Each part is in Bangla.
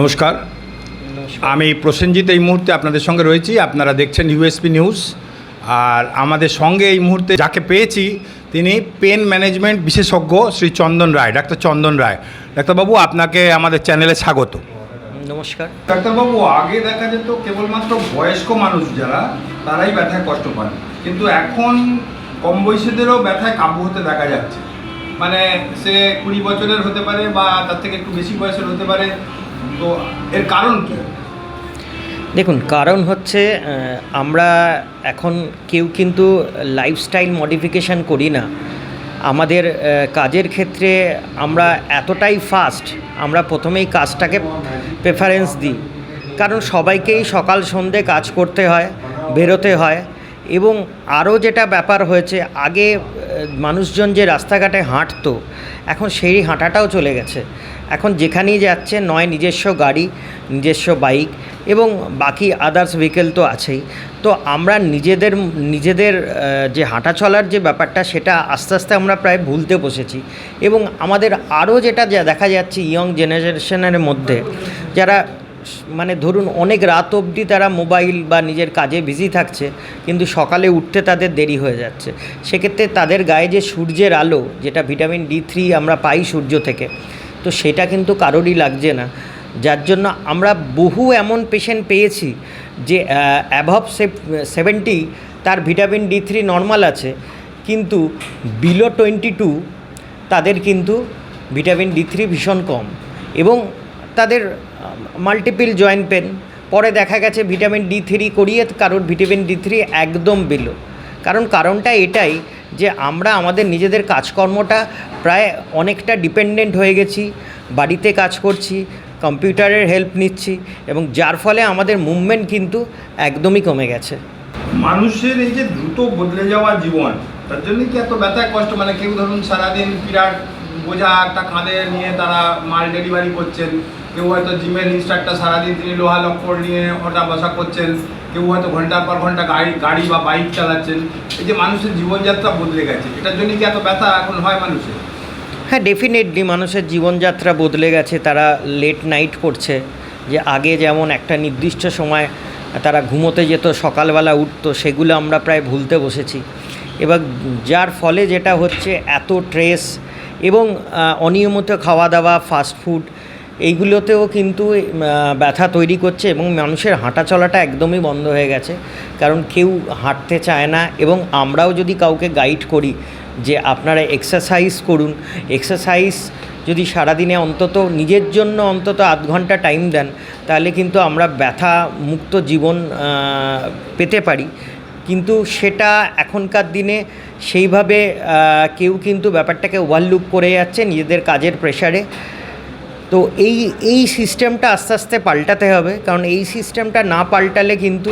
নমস্কার। আমি প্রসেনজিৎ এই মুহূর্তে আপনাদের সঙ্গে রয়েছি। আপনারা দেখছেন ইউএসপি নিউজ। আর আমাদের সঙ্গে এই মুহূর্তে যাকে পেয়েছি তিনি পেন ম্যানেজমেন্ট বিশেষজ্ঞ শ্রী চন্দন রায় ডাক্তার চন্দন রায়। ডাক্তারবাবু আপনাকে আমাদের চ্যানেলে স্বাগত। নমস্কার। ডাক্তারবাবু আগে দেখা যেত কেবলমাত্র বয়স্ক মানুষ যারা তারাই ব্যথায় কষ্ট পান। কিন্তু এখন কম বয়সীদেরও ব্যথায় কাবু হতে দেখা যাচ্ছে। মানে সে কুড়ি বছরের হতে পারে বা তার থেকে একটু বেশি বয়সের হতে পারে। তো এর কারণ কী? দেখুন, কারণ হচ্ছে আমরা এখন কেউ কিন্তু লাইফস্টাইল মডিফিকেশান করি না। আমাদের কাজের ক্ষেত্রে আমরা এতটাই ফাস্ট আমরা প্রথমেই কাজটাকে প্রেফারেন্স দিই। কারণ সবাইকেই সকাল সন্ধে কাজ করতে হয়, বেরোতে হয় এবং আরও যেটা ব্যাপার হয়েছে, আগে মানুষজন যে রাস্তাঘাটে হাঁটতো, এখন সেই হাঁটাটাও চলে গেছে। এখন যেখানেই যাচ্ছে, নয় নিজস্ব গাড়ি, নিজস্ব বাইক এবং বাকি আদার্স ভেহিকেল তো আছেই। তো আমরা নিজেদের নিজেদের যে হাঁটা চলার যে ব্যাপারটা, সেটা আস্তে আস্তে আমরা প্রায় ভুলতে বসেছি। এবং আমাদের আরও যেটা দেখা যাচ্ছে ইয়ং জেনারেশনের মধ্যে, যারা মানে ধরুন অনেক রাত অবধি তারা মোবাইল বা নিজের কাজে বিজি থাকছে, কিন্তু সকালে উঠতে তাদের দেরি হয়ে যাচ্ছে। সেক্ষেত্রে তাদের গায়ে যে সূর্যের আলো, যেটা ভিটামিন ডি থ্রি আমরা পাই সূর্য থেকে, তো সেটা কিন্তু কারোরই লাগছে না। যার জন্য আমরা বহু এমন পেশেন্ট পেয়েছি যে অ্যাভব সেভেন্টি তার ভিটামিন ডি থ্রি নর্মাল আছে, কিন্তু বিলো টোয়েন্টি টু তাদের কিন্তু ভিটামিন ডি থ্রি ভীষণ কম। এবং তাদের মাল্টিপিল জয়েন্ট পেন পরে দেখা গেছে ভিটামিন ডি থ্রি করিয়ে কারোর ভিটামিন ডি থ্রি একদম বিলো কারণ কারণটা এটাই যে আমরা আমাদের নিজেদের কাজকর্মটা প্রায় অনেকটা ডিপেন্ডেন্ট হয়ে গেছি, বাড়িতে কাজ করছি কম্পিউটারের হেল্প নিচ্ছি এবং যার ফলে আমাদের মুভমেন্ট কিন্তু একদমই কমে গেছে। মানুষের এই যে দ্রুত বদলে যাওয়া জীবন, তার জন্য কি এত ব্যথায় কষ্ট? মানে কেউ ধরুন সারাদিন বিরাট বোঝা একটা কাঁধে নিয়ে তারা মাল ডেলিভারি করছেন। কেউ হয়তো জিমের ইনস্ট্রাক্টর সারাদিন তিনি লোহা লক্কর নিয়ে ওটা বসা করছেন। কেউ হয়তো ঘণ্টার পর ঘণ্টা গাড়ি গাড়ি বা বাইক চালাচ্ছেন। এই যে মানুষের জীবনযাত্রা বদলে গেছে, এটার জন্য কি এত ব্যথা এখন হয় মানুষের? হ্যাঁ ডেফিনেটলি মানুষের জীবনযাত্রা বদলে গেছে, তারা লেট নাইট করছে। যে আগে যেমন একটা নির্দিষ্ট সময় তারা ঘুমোতে যেত, সকালবেলা উঠতো, সেগুলো আমরা প্রায় ভুলতে বসেছি। এবার যার ফলে যেটা হচ্ছে, এত ট্রেস এবং অনিয়মিত খাওয়া দাওয়া ফাস্ট ফুড এইগুলোতেও কিন্তু ব্যথা তৈরি করছে এবং মানুষের হাঁটা চলাটা একদমই বন্ধ হয়ে গেছে। কারণ কেউ হাঁটতে চায় না এবং আমরাও যদি কাউকে গাইড করি যে আপনারা এক্সারসাইজ করুন এক্সারসাইজ যদি সারাদিনে অন্তত নিজের জন্য অন্তত আধ ঘণ্টা টাইম দেন, তাহলে কিন্তু আমরা ব্যথা মুক্ত জীবন পেতে পারি। কিন্তু সেটা এখনকার দিনে সেইভাবে কেউ কিন্তু ব্যাপারটাকে ওভারলুক করে যাচ্ছে নিজেদের কাজের প্রেশারে তো এই এই সিস্টেমটা আস্তে আস্তে পাল্টাতে হবে, কারণ এই সিস্টেমটা না পাল্টালে কিন্তু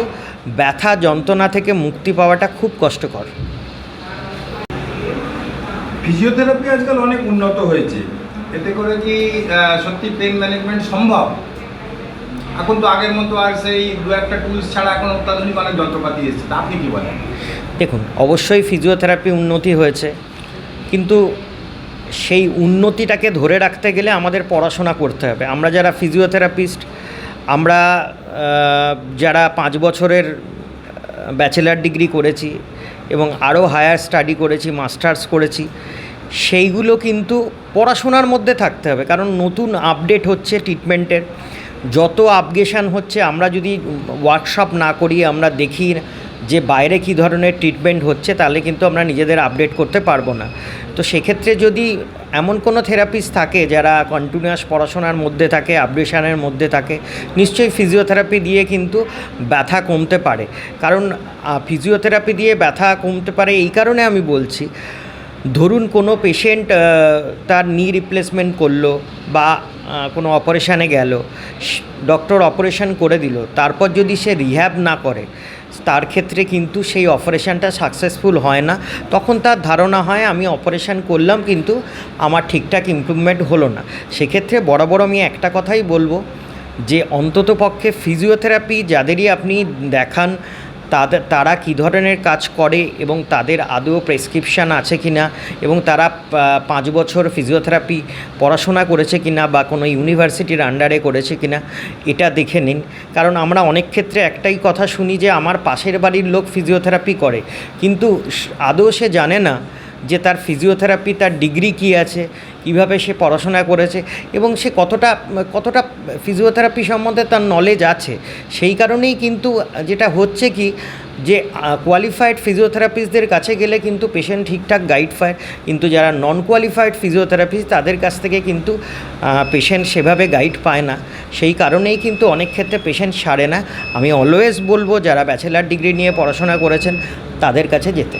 ব্যথা, যন্ত্রণা থেকে মুক্তি পাওয়াটা খুব কষ্টকর। ফিজিওথেরাপি আজকাল অনেক উন্নত হয়েছে। এতে করে কি সত্যি পেন ম্যানেজমেন্ট সম্ভব? এখন তো আগের মতো আর সেই দু একটা টুলস ছাড়া এখন অত্যাধুনিক অনেক যন্ত্রপাতি এসেছে। তা আপনি কি বলেন? দেখুন, অবশ্যই ফিজিওথেরাপি উন্নতি হয়েছে, কিন্তু সেই উন্নতিটাকে ধরে রাখতে গেলে আমাদের পড়াশোনা করতে হবে। আমরা যারা ফিজিওথেরাপিস্ট আমরা যারা পাঁচ বছরের ব্যাচেলার ডিগ্রি করেছি এবং আরও হায়ার স্টাডি করেছি মাস্টার্স করেছি, সেইগুলো কিন্তু পড়াশোনার মধ্যে থাকতে হবে। কারণ নতুন আপডেট হচ্ছে ট্রিটমেন্টের যত আপগ্রেশন হচ্ছে, আমরা যদি ওয়ার্কশপ না করি, আমরা দেখি যে বাইরে কী ধরনের ট্রিটমেন্ট হচ্ছে, তাহলে কিন্তু আমরা নিজেদের আপডেট করতে পারব না। তো সেক্ষেত্রে যদি এমন কোনো থেরাপিস্ট থাকে, যারা কন্টিনিউয়াস পড়াশোনার মধ্যে থাকে আপডেশনের মধ্যে থাকে, নিশ্চয়ই ফিজিওথেরাপি দিয়ে কিন্তু ব্যথা কমতে পারে। কারণ ফিজিওথেরাপি দিয়ে ব্যথা কমতে পারে, এই কারণে আমি বলছি, ধরুন কোনো পেশেন্ট তার নি রিপ্লেসমেন্ট করল বা কোনো অপারেশানে গেল ডক্টর অপারেশন করে দিল, তারপর যদি সে রিহ্যাব না করে, তার ক্ষেত্রে কিন্তু সেই অপারেশানটা সাকসেসফুল হয় না। তখন তার ধারণা হয়, আমি অপারেশান করলাম, কিন্তু আমার ঠিকঠাক ইমপ্রুভমেন্ট হলো না। সেক্ষেত্রে বরাবর আমি একটা কথাই বলব, যে অন্ততপক্ষে ফিজিওথেরাপি যাদেরই আপনি দেখান তাদের তারা কী ধরনের কাজ করে এবং তাদের আদৌ প্রেসক্রিপশান আছে কি না এবং তারা পাঁচ বছর ফিজিওথেরাপি পড়াশোনা করেছে কি না বা কোনো ইউনিভার্সিটির আন্ডারে করেছে কি না, এটা দেখে নিন। কারণ আমরা অনেক ক্ষেত্রে একটাই কথা শুনি যে আমার পাশের বাড়ির লোক ফিজিওথেরাপি করে। কিন্তু আদৌ সে জানে না যে তার ফিজিওথেরাপি তার ডিগ্রি কী আছে, কীভাবে সে পড়াশোনা করেছে এবং সে কতটা কতটা ফিজিওথেরাপি সম্বন্ধে তার নলেজ আছে, সেই কারণেই কিন্তু যেটা হচ্ছে কি, যে কোয়ালিফাইড ফিজিওথেরাপিস্টদের কাছে গেলে কিন্তু পেশেন্ট ঠিকঠাক গাইড পায়, কিন্তু যারা নন কোয়ালিফাইড ফিজিওথেরাপিস্ট তাদের কাছ থেকে কিন্তু পেশেন্ট সেভাবে গাইড পায় না, সেই কারণেই কিন্তু অনেক ক্ষেত্রে পেশেন্ট সারে না। আমি অলওয়েজ বলব, যারা ব্যাচেলার ডিগ্রি নিয়ে পড়াশোনা করেছেন, তাদের কাছে যেতে।